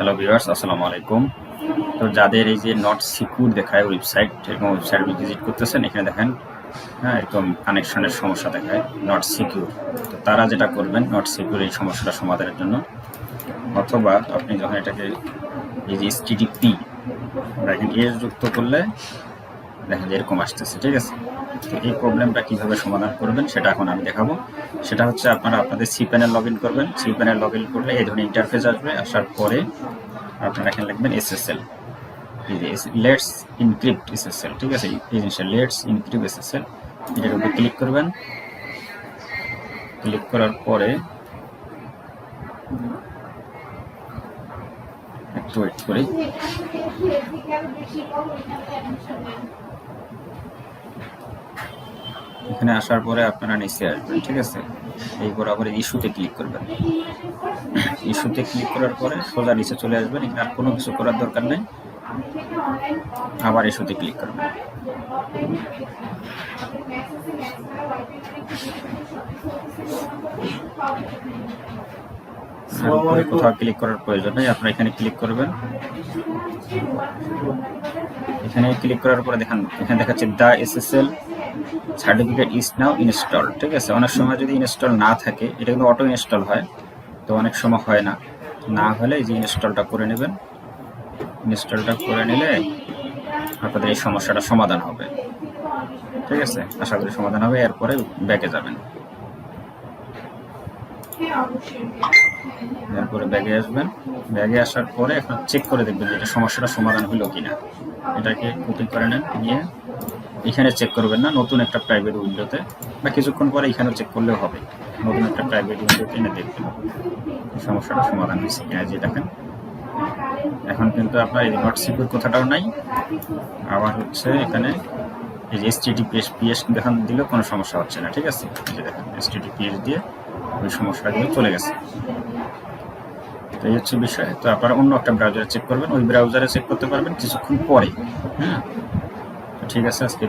Hello viewers আসসালামু আলাইকুম। তো যাদের এই যে নট সিকিউর দেখায় ওয়েবসাইট এরকম ওয়েবসাইট ভিজিট করতেছেন, এখানে দেখেন হ্যাঁ একদম কানেকশনের সমস্যা দেখায় নট সিকিউর তো তারা যেটা করবেন নট সিকিউর এই সমস্যাটা সমাধানের জন্য, অথবা আপনি যখন এটাকে এই যে এসটিডিপি দেখেন, এর যুক্ত করলে দেখেন এরকম আসতেছে, ঠিক আছে? এই প্রবলেমটা কীভাবে সমাধান করবেন সেটা এখন আমি দেখাবো। সেটা হচ্ছে আপনারা আপনাদের সি প্যানেল লগ করবেন। সি প্যানেল লগ করলে এই ধরনের ইন্টারফেস আসবে। আসার পরে আপনারা এখানে লিখবেন এসএসএল লেটস ইনক্রিপ্ট এসএসএল ঠিক আছে? এই জিনিসটা লেটস ইনক্রিপ্ট এসএসএল এটার উপরে ক্লিক করবেন। ক্লিক করার পরে একটু ওয়েট করি। এখানে আসার পরে আপনারা নিচে আসবেন ঠিক আছে? এই বরাবর ইস্যুতে ক্লিক করবেন। ইস্যুতে ক্লিক করার পরে সোজা নিচে চলে আসবেন এখানে আর কোনো কিছু করার দরকার নেই। আবার ইস্যুতে ক্লিক করবেন। কোথাও ক্লিক করার প্রয়োজন নেই আপনারা এখানে ক্লিক করবেন। এখানে ক্লিক করার পরে দেখেন, এখানে দেখাচ্ছে the SSL certificate is now install ঠিক আছে? অনেক সময় যদি ইনস্টল না থাকে, এটা কিন্তু অটো ইনস্টল হয়, তো অনেক সময় হয় না। না হলে এই যে ইনস্টলটা করে নেবেন। ইনস্টলটা করে নিলে আপনাদের এই সমস্যাটা সমাধান হবে। ঠিক আছে? আশা করি সমাধান হবে, এরপরে ব্যাকে যাবেন। এরপরে ব্যাগে আসবেন। ব্যাগে আসার পরে এখন চেক করে দেখবেন যে এটা সমস্যাটা সমাধান হলো কিনা। এটাকে কপি করে নেন, নিয়ে এখানে চেক করবেন না, নতুন একটা প্রাইভেট উইন্ডোতে বা কিছুক্ষণ পরে এখানেও চেক করলেও হবে। নতুন একটা প্রাইভেট উইন্ডোতে এনে দেখবেন। সমস্যাটা সমাধান হয়েছে কিনা যে দেখেন। এখন কিন্তু আপনার এই নট সিকিউর কথাটাও নাই। আবার হচ্ছে এখানে এই যে এসটিটিপিএস পিএস দেখান দিলেও কোনো সমস্যা হচ্ছে না, ঠিক আছে? এই যে দেখেন এসটিটিপিএস দিয়ে ওই সমস্যাগুলো চলে গেছে। এই হচ্ছে বিষয়। তো আপনারা অন্য একটা ব্রাউজারে চেক করবেন, ওই ব্রাউজারে চেক করতে পারবেন কিছুক্ষণ পরে। হ্যাঁ? ঠিক আছে, আজকে